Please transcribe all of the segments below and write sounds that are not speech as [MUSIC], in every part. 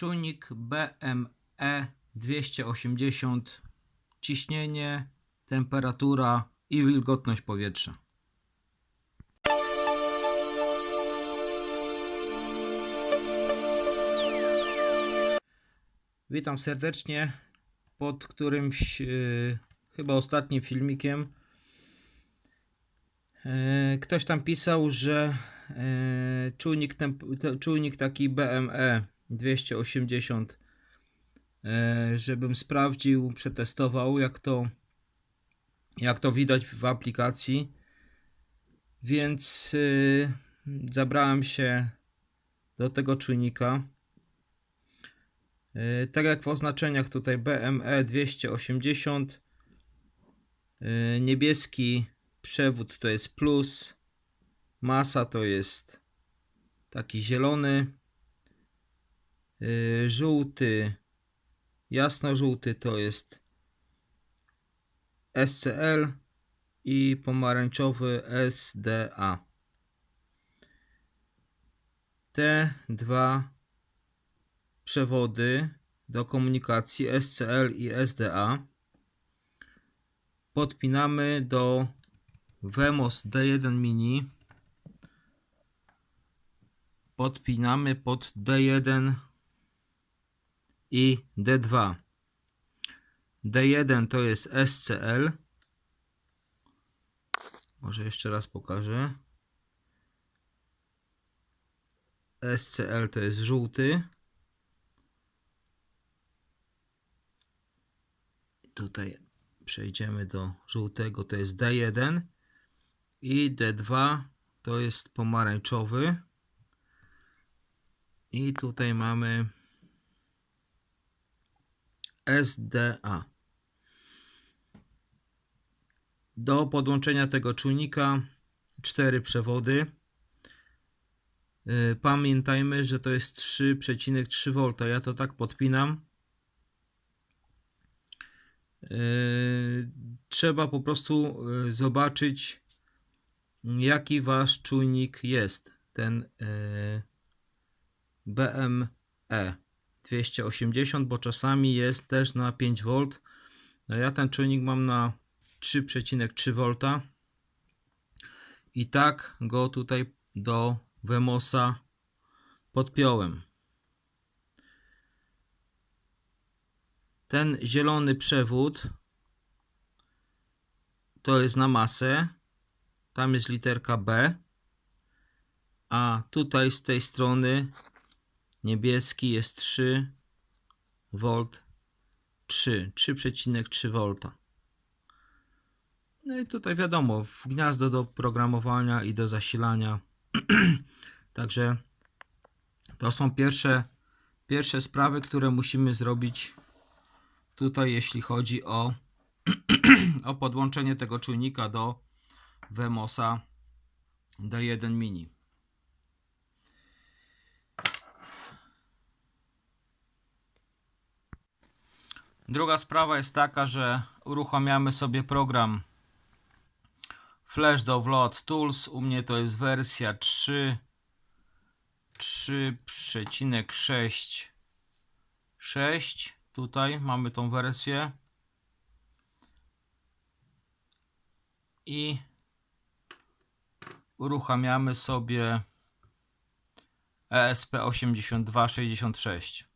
Czujnik BME 280 ciśnienie, temperatura i wilgotność powietrza. Witam serdecznie pod którymś yy, chyba ostatnim filmikiem. Yy, ktoś tam pisał, że yy, czujnik, czujnik taki BME 280 e, żebym sprawdził, przetestował jak to jak to widać w aplikacji. Więc y, zabrałem się do tego czujnika. Y, tak jak w oznaczeniach tutaj BME 280 y, niebieski przewód to jest plus masa to jest taki zielony żółty, jasno-żółty to jest SCL i pomarańczowy SDA. Te dwa przewody do komunikacji SCL i SDA podpinamy do Vemos D1 Mini. Podpinamy pod D1 i D2. D1 to jest SCL. Może jeszcze raz pokażę. SCL to jest żółty. Tutaj przejdziemy do żółtego, to jest D1 i D2 to jest pomarańczowy. I tutaj mamy SDA. Do podłączenia tego czujnika cztery przewody. Yy, Pamiętajmy, że to jest 3,3 V. Ja to tak podpinam. Yy, Trzeba po prostu yy, zobaczyć, jaki wasz czujnik jest. Ten BME. 280, bo czasami jest też na 5V. No ja ten czujnik mam na 3,3V i tak go tutaj do Wemosa podpiąłem. Ten zielony przewód to jest na masę. Tam jest literka B. A tutaj z tej strony niebieski jest 3 V 3 3,3 V no i tutaj wiadomo w gniazdo do programowania i do zasilania. [CLEARS THROAT] Także to są pierwsze pierwsze sprawy które musimy zrobić tutaj jeśli chodzi o [CLEARS THROAT] o podłączenie tego czujnika do Vemosa D1 Mini Druga sprawa jest taka, że uruchamiamy sobie program Flash Download Tools. U mnie to jest wersja 3 3,6 6 tutaj mamy tą wersję. I uruchamiamy sobie E ESP8266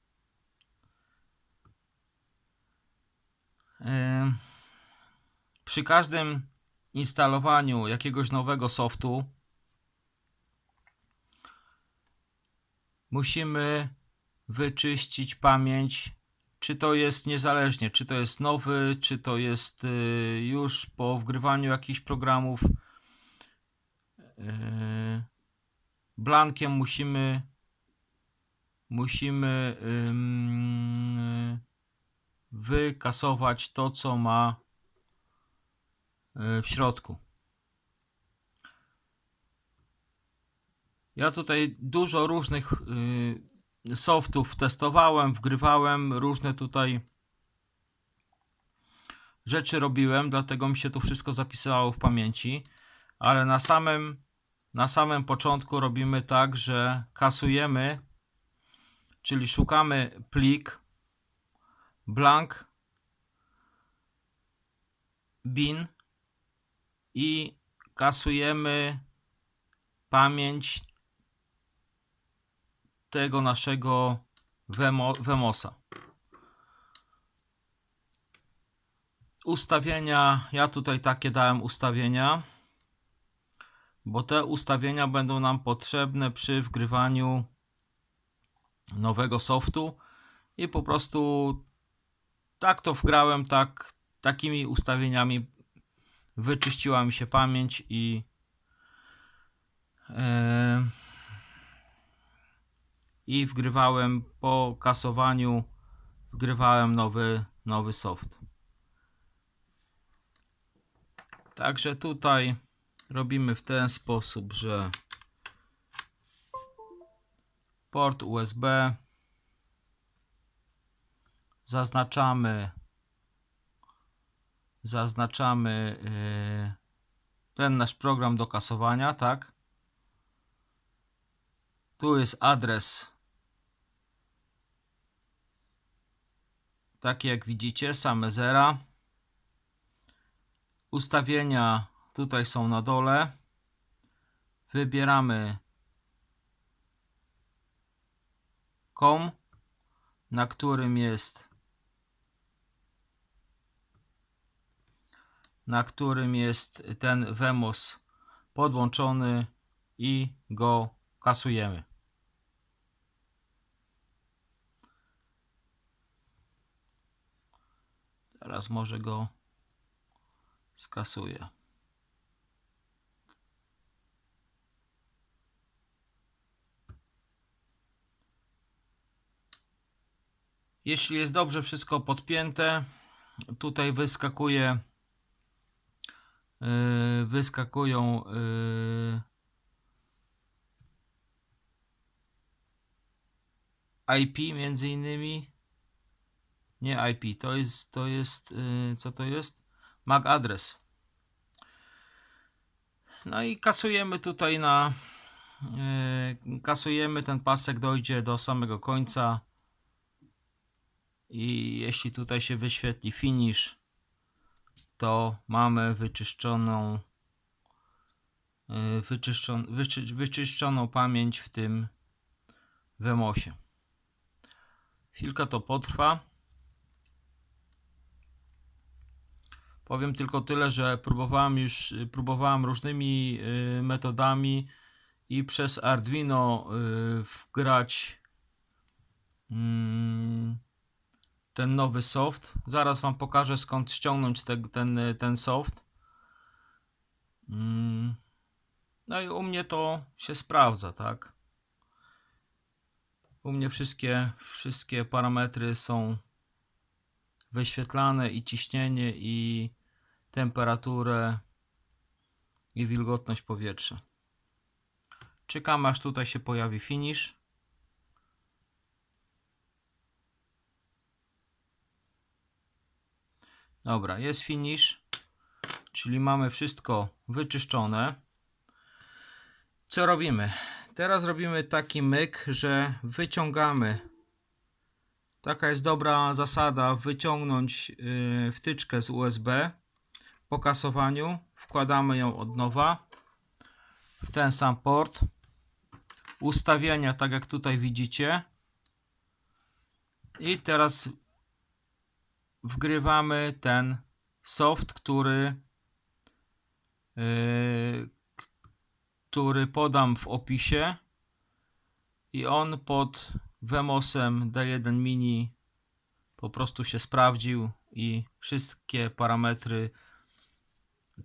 przy każdym instalowaniu jakiegoś nowego softu musimy wyczyścić pamięć czy to jest niezależnie, czy to jest nowy, czy to jest y, już po wgrywaniu jakichś programów. Y, blankiem musimy musimy wykasować to, co ma w środku. Ja tutaj dużo różnych softów testowałem, wgrywałem, różne tutaj rzeczy robiłem, dlatego mi się to wszystko zapisało w pamięci, ale na samym na samym początku robimy tak, że kasujemy czyli szukamy plik blank bin i kasujemy pamięć tego naszego Wemo, Wemosa. Ustawienia, ja tutaj takie dałem ustawienia, bo te ustawienia będą nam potrzebne przy wgrywaniu nowego softu i po prostu tak to wgrałem, tak takimi ustawieniami wyczyściła mi się pamięć i e, i wgrywałem po kasowaniu wgrywałem nowy nowy soft. Także tutaj robimy w ten sposób, że port USB zaznaczamy zaznaczamy yy, ten nasz program do kasowania, tak? Tu jest adres taki jak widzicie, same zera. Ustawienia tutaj są na dole. Wybieramy com, na którym jest na którym jest ten Vemos podłączony i go kasujemy. Teraz może go skasuję. Jeśli jest dobrze wszystko podpięte, tutaj wyskakuje wyskakują yy, IP między innymi. Nie IP, to jest to jest yy, co to jest? MAC adres. No i kasujemy tutaj na kasujemy ten pasek dojdzie do samego końca. I jeśli tutaj się wyświetli finish to mamy wyczyszczoną y, wyczyszczon, wyczy, wyczyszczoną pamięć w tym Wemosie. Chwilkę to potrwa. Powiem tylko tyle, że próbowałem już próbowałem różnymi y, metodami i przez Arduino y, wgrać mm, ten nowy soft. Zaraz Wam pokażę skąd ściągnąć te, ten, ten soft. Mm. No i u mnie to się sprawdza, tak? U mnie wszystkie, wszystkie parametry są wyświetlane i ciśnienie i temperaturę i wilgotność powietrza. Czekam aż tutaj się pojawi finish. Dobra, jest finish, czyli mamy wszystko wyczyszczone. Co robimy? Teraz robimy taki myk, że wyciągamy. Taka jest dobra zasada, wyciągnąć yy, wtyczkę z USB po kasowaniu. Wkładamy ją od nowa w ten sam port. Ustawienia, tak jak tutaj widzicie. I teraz wgrywamy ten soft, który yy, który podam w opisie i on pod Vemosem D1 Mini po prostu się sprawdził i wszystkie parametry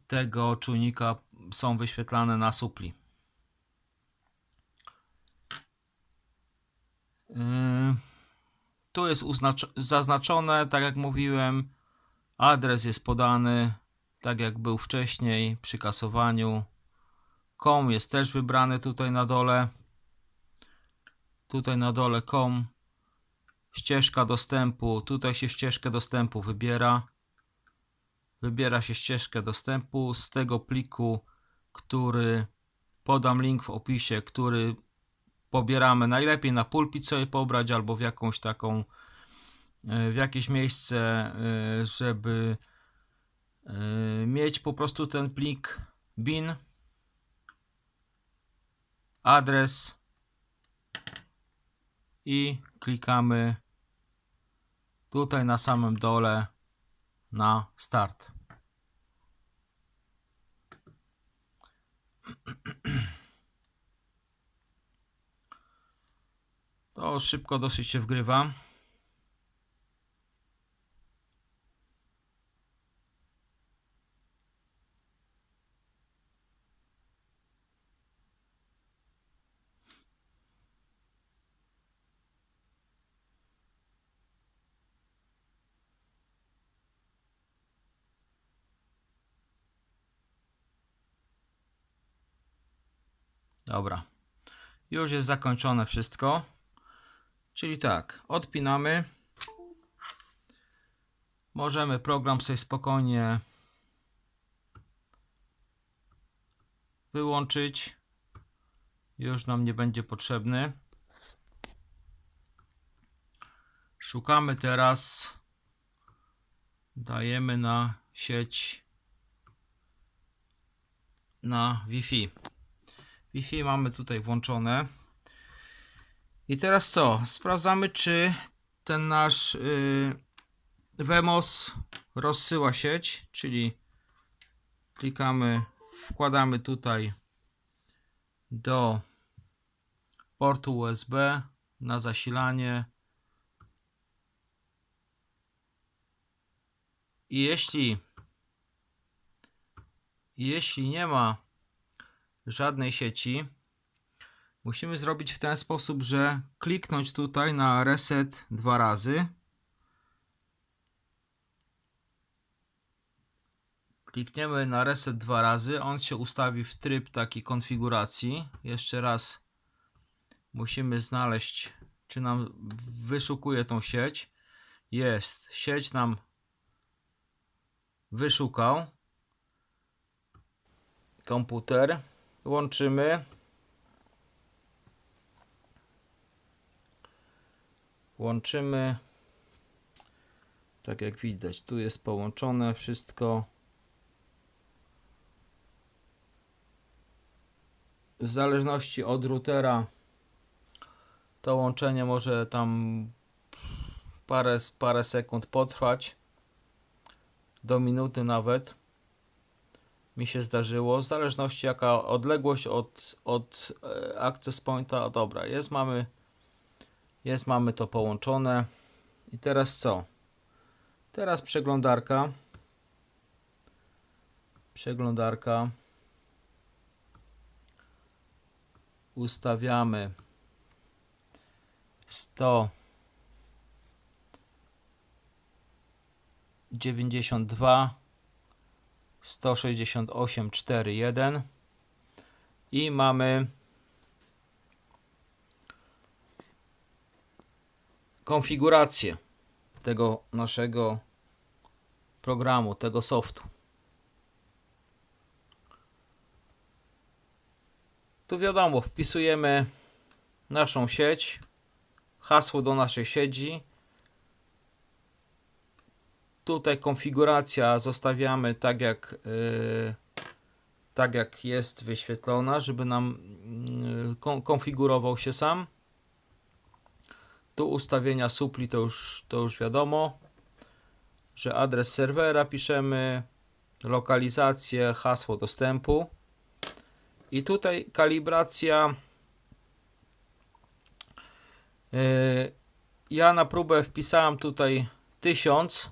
tego czujnika są wyświetlane na supli. Tu jest zaznaczone, tak jak mówiłem, adres jest podany, tak jak był wcześniej przy kasowaniu. COM jest też wybrany tutaj na dole. Tutaj na dole COM. Ścieżka dostępu, tutaj się ścieżkę dostępu wybiera. Wybiera się ścieżkę dostępu z tego pliku, który podam link w opisie, który pobieramy. Najlepiej na pulpit sobie pobrać albo w jakąś taką, e, w jakieś miejsce, e, żeby e, mieć po prostu ten plik bin, adres i klikamy tutaj na samym dole na start. To szybko dosyć się wgrywa. Dobra. Już jest zakończone wszystko. Czyli tak, odpinamy. Możemy program sobie spokojnie wyłączyć. Już nam nie będzie potrzebny. Szukamy teraz. Dajemy na sieć na Wi-Fi. Wi-Fi mamy tutaj włączone. I teraz co? Sprawdzamy, czy ten nasz yy, Vemos rozsyła sieć, czyli klikamy, wkładamy tutaj do portu USB na zasilanie. I jeśli jeśli nie ma żadnej sieci, musimy zrobić w ten sposób, że kliknąć tutaj na reset dwa razy. Klikniemy na reset dwa razy, on się ustawi w tryb takiej konfiguracji. Jeszcze raz musimy znaleźć, czy nam wyszukuje tą sieć. Jest, sieć nam wyszukał komputer. Łączymy. Łączymy. Tak jak widać, tu jest połączone wszystko. W zależności od routera to łączenie może tam parę, parę sekund potrwać. Do minuty nawet mi się zdarzyło. W zależności jaka odległość od, od e, access pointa. Dobra, jest mamy jest mamy to połączone. I teraz co? Teraz przeglądarka. Przeglądarka. Ustawiamy 100 92 168.4.1 i mamy konfigurację tego naszego programu, tego softu. Tu wiadomo, wpisujemy naszą sieć, hasło do naszej sieci Tutaj konfiguracja zostawiamy tak jak, yy, tak jak jest wyświetlona, żeby nam yy, konfigurował się sam. Tu ustawienia supli to już, to już wiadomo, że adres serwera piszemy, lokalizację, hasło dostępu. I tutaj kalibracja. Yy, ja na próbę wpisałem tutaj 1000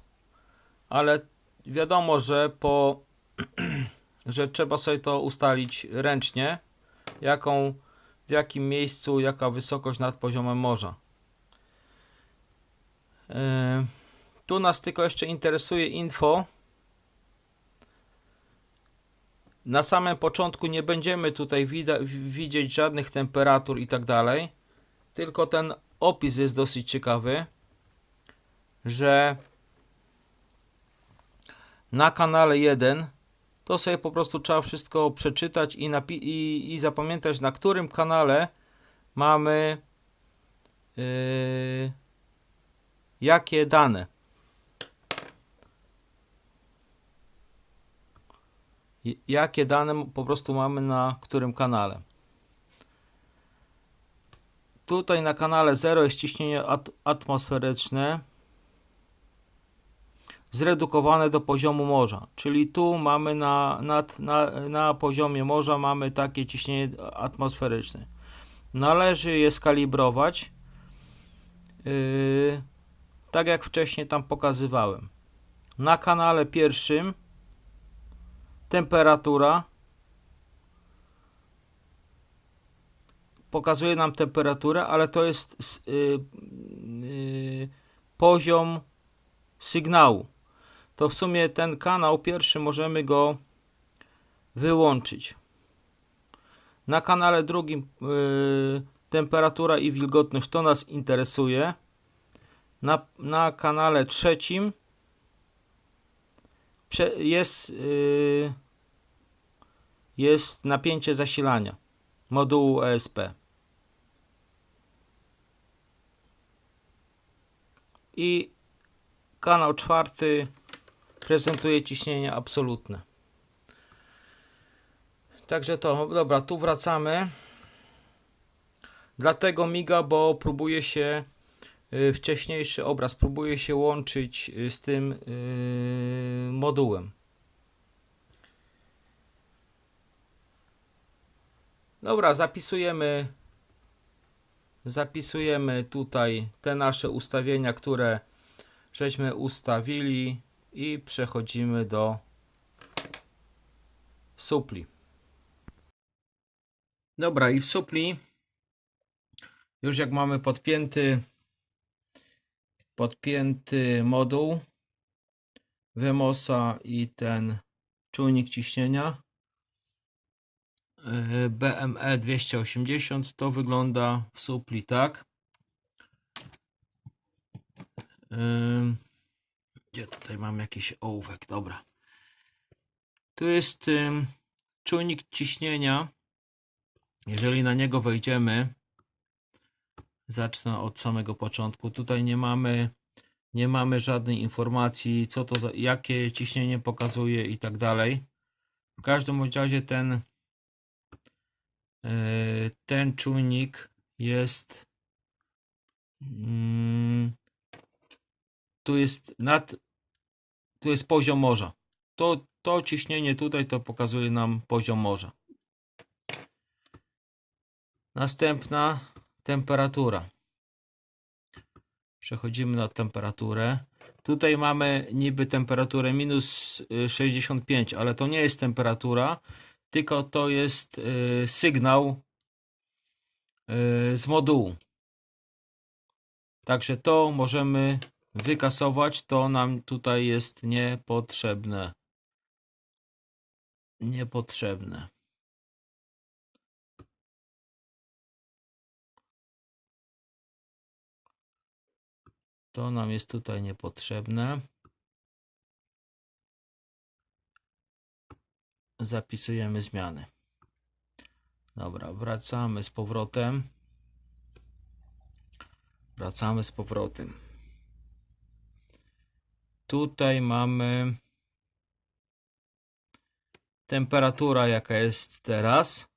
ale wiadomo, że po [CLEARS THROAT] że trzeba sobie to ustalić ręcznie, jaką, w jakim miejscu, jaka wysokość nad poziomem morza. Yy, tu nas tylko jeszcze interesuje info. Na samym początku nie będziemy tutaj widzieć żadnych temperatur i tak dalej, tylko ten opis jest dosyć ciekawy, że na kanale 1, to sobie po prostu trzeba wszystko przeczytać i, i, i zapamiętać, na którym kanale mamy yy, jakie dane. Jakie dane po prostu mamy na którym kanale. Tutaj na kanale 0 jest ciśnienie at- atmosferyczne zredukowane do poziomu morza. Czyli tu mamy na, nad, na, na poziomie morza mamy takie ciśnienie atmosferyczne. Należy je skalibrować yy, tak jak wcześniej tam pokazywałem. Na kanale pierwszym temperatura pokazuje nam temperaturę, ale to jest yy, yy, poziom sygnału. To w sumie ten kanał pierwszy możemy go wyłączyć. Na kanale drugim yy, temperatura i wilgotność to nas interesuje. Na, na kanale trzecim jest, yy, jest napięcie zasilania modułu ESP. I kanał czwarty prezentuje ciśnienie absolutne. Także to, dobra, tu wracamy. Dlatego miga, bo próbuje się wcześniejszy obraz próbuje się łączyć y, z tym y, modułem. Dobra, zapisujemy zapisujemy tutaj te nasze ustawienia, które żeśmy ustawili i przechodzimy do supli. Dobra, i w supli już jak mamy podpięty podpięty moduł Wemosa i ten czujnik ciśnienia yy, BME 280 to wygląda w supli tak Ym, Gdzie tutaj mam jakiś ołówek? Dobra. Tu jest czujnik ciśnienia. Jeżeli na niego wejdziemy, zacznę od samego początku. Tutaj nie mamy, nie mamy żadnej informacji, co to za, jakie ciśnienie pokazuje i tak dalej. W każdym razie ten, yy, ten czujnik jest. mm, tu jest nad, tu jest poziom morza. To, to ciśnienie tutaj to pokazuje nam poziom morza. Następna temperatura. Przechodzimy na temperaturę. Tutaj mamy niby temperaturę minus y, 65, ale to nie jest temperatura, tylko to jest y, sygnał y, z modułu. Także to możemy wykasować, to nam tutaj jest niepotrzebne. Niepotrzebne. To nam jest tutaj niepotrzebne. Zapisujemy zmiany. Dobra, wracamy z powrotem. Wracamy z powrotem. Tutaj mamy temperatura, jaka jest teraz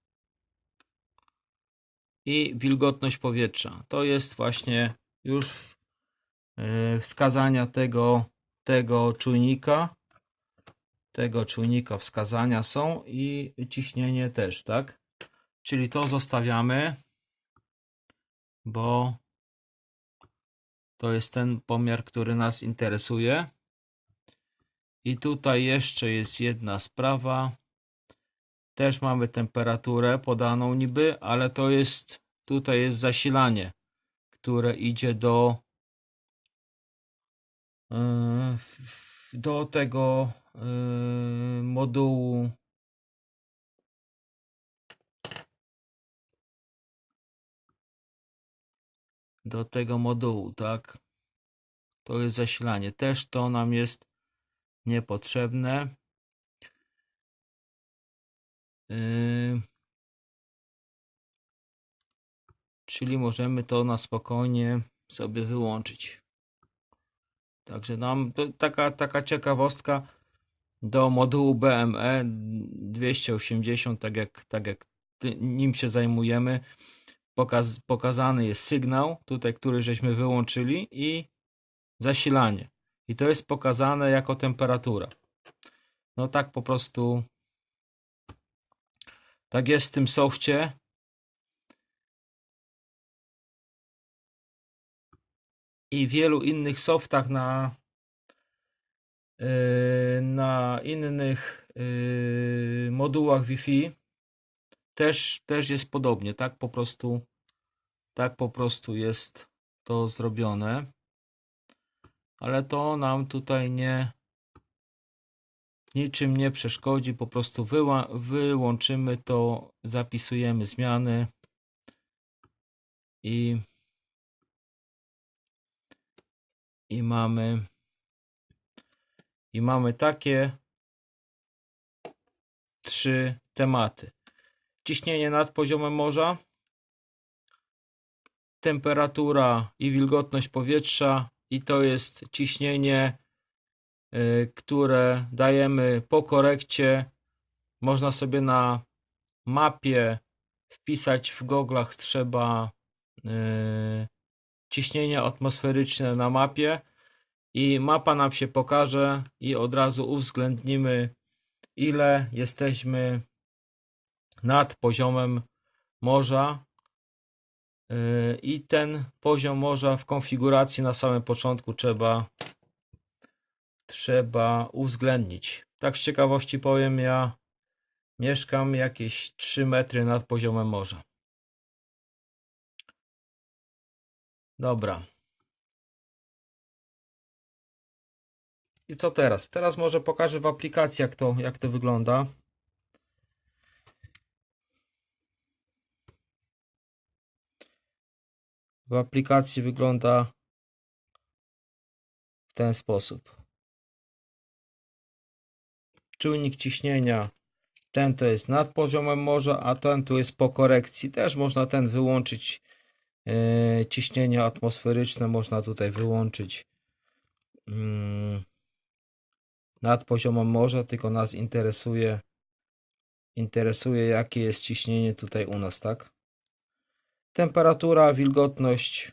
i wilgotność powietrza. To jest właśnie już wskazania tego, tego czujnika. Tego czujnika wskazania są i ciśnienie też, tak? Czyli to zostawiamy, bo to jest ten pomiar, który nas interesuje. I tutaj jeszcze jest jedna sprawa. Też mamy temperaturę podaną niby, ale to jest tutaj jest zasilanie, które idzie do do tego yy, modułu do tego modułu, tak? To jest zasilanie. Też to nam jest niepotrzebne. Yy, Czyli możemy to na spokojnie sobie wyłączyć. Także nam taka, taka ciekawostka do modułu BME 280, tak jak, tak jak nim się zajmujemy. Pokaz, pokazany jest sygnał, tutaj, który żeśmy wyłączyli i zasilanie. I to jest pokazane jako temperatura. No tak po prostu tak jest w tym softie. I wielu innych softach na yy, na innych yy, modułach Wi-Fi też, też jest podobnie, tak po prostu tak po prostu jest to zrobione. Ale to nam tutaj nie niczym nie przeszkodzi, po prostu wyła, wyłączymy to, zapisujemy zmiany i i mamy i mamy takie trzy tematy. Ciśnienie nad poziomem morza, temperatura i wilgotność powietrza i to jest ciśnienie, y, które dajemy po korekcie. Można sobie na mapie wpisać w goglach trzeba y, ciśnienie atmosferyczne na mapie i mapa nam się pokaże i od razu uwzględnimy ile jesteśmy nad poziomem morza Yy, i ten poziom morza w konfiguracji na samym początku trzeba trzeba uwzględnić. Tak z ciekawości powiem, ja mieszkam jakieś 3 metry nad poziomem morza. Dobra. I co teraz? Teraz może pokażę w aplikacji jak to, jak to wygląda. W aplikacji wygląda w ten sposób. Czujnik ciśnienia. Ten to jest nad poziomem morza, a ten tu jest po korekcji. Też można ten wyłączyć. Yy, ciśnienie atmosferyczne można tutaj wyłączyć yy, nad poziomem morza, tylko nas interesuje interesuje jakie jest ciśnienie tutaj u nas, tak? Temperatura, wilgotność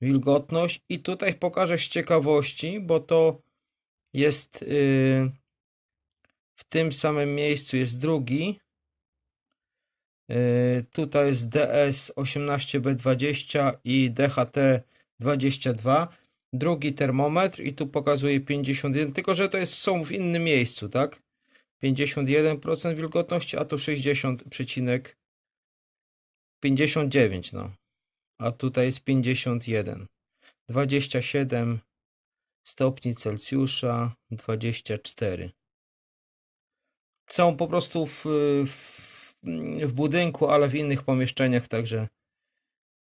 wilgotność i tutaj pokażę z ciekawości, bo to jest yy, w tym samym miejscu jest drugi Tutaj jest DS18B20 i DHT22. Drugi termometr i tu pokazuje 51, tylko że to jest, są w innym miejscu, tak? 51% wilgotności, a tu 60,59 no. A tutaj jest 51. 27 stopni Celsjusza, 24. Są po prostu w, w w budynku, ale w innych pomieszczeniach, także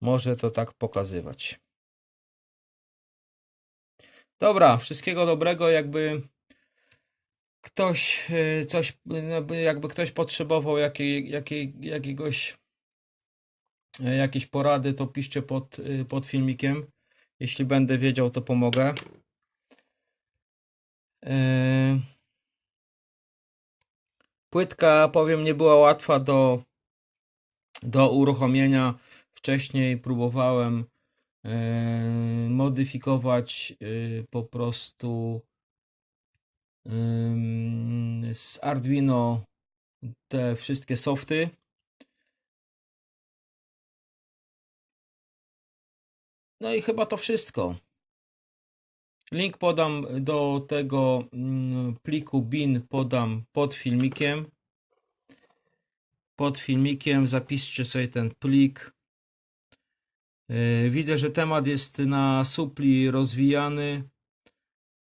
może to tak pokazywać. Dobra, wszystkiego dobrego, jakby ktoś e, coś, no, jakby ktoś potrzebował jakiej, jakiej, jakiegoś e, jakiejś porady, to piszcie pod, e, pod filmikiem. Jeśli będę wiedział, to pomogę. Yy... Płytka, powiem, nie była łatwa do, do uruchomienia. Wcześniej próbowałem e, modyfikować e, po prostu e, z Arduino te wszystkie softy. No i chyba to wszystko. Link podam do tego mm, pliku bin podam pod filmikiem. Pod filmikiem zapiszcie sobie ten plik. Yy, widzę, że temat jest na supli rozwijany.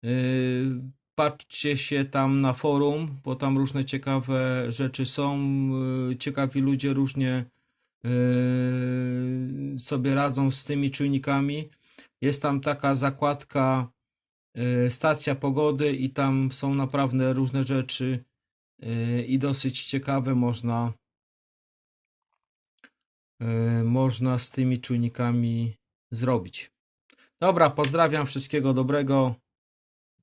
Yy, patrzcie się tam na forum, bo tam różne ciekawe rzeczy są. Yy, ciekawi ludzie różnie sobie radzą z tymi czujnikami. Jest tam taka zakładka Y, stacja pogody i tam są naprawdę różne rzeczy y, i dosyć ciekawe można yy, można z tymi czujnikami zrobić. Dobra, pozdrawiam, wszystkiego dobrego.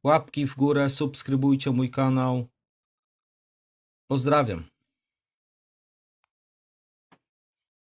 Łapki w górę, subskrybujcie mój kanał. Pozdrawiam.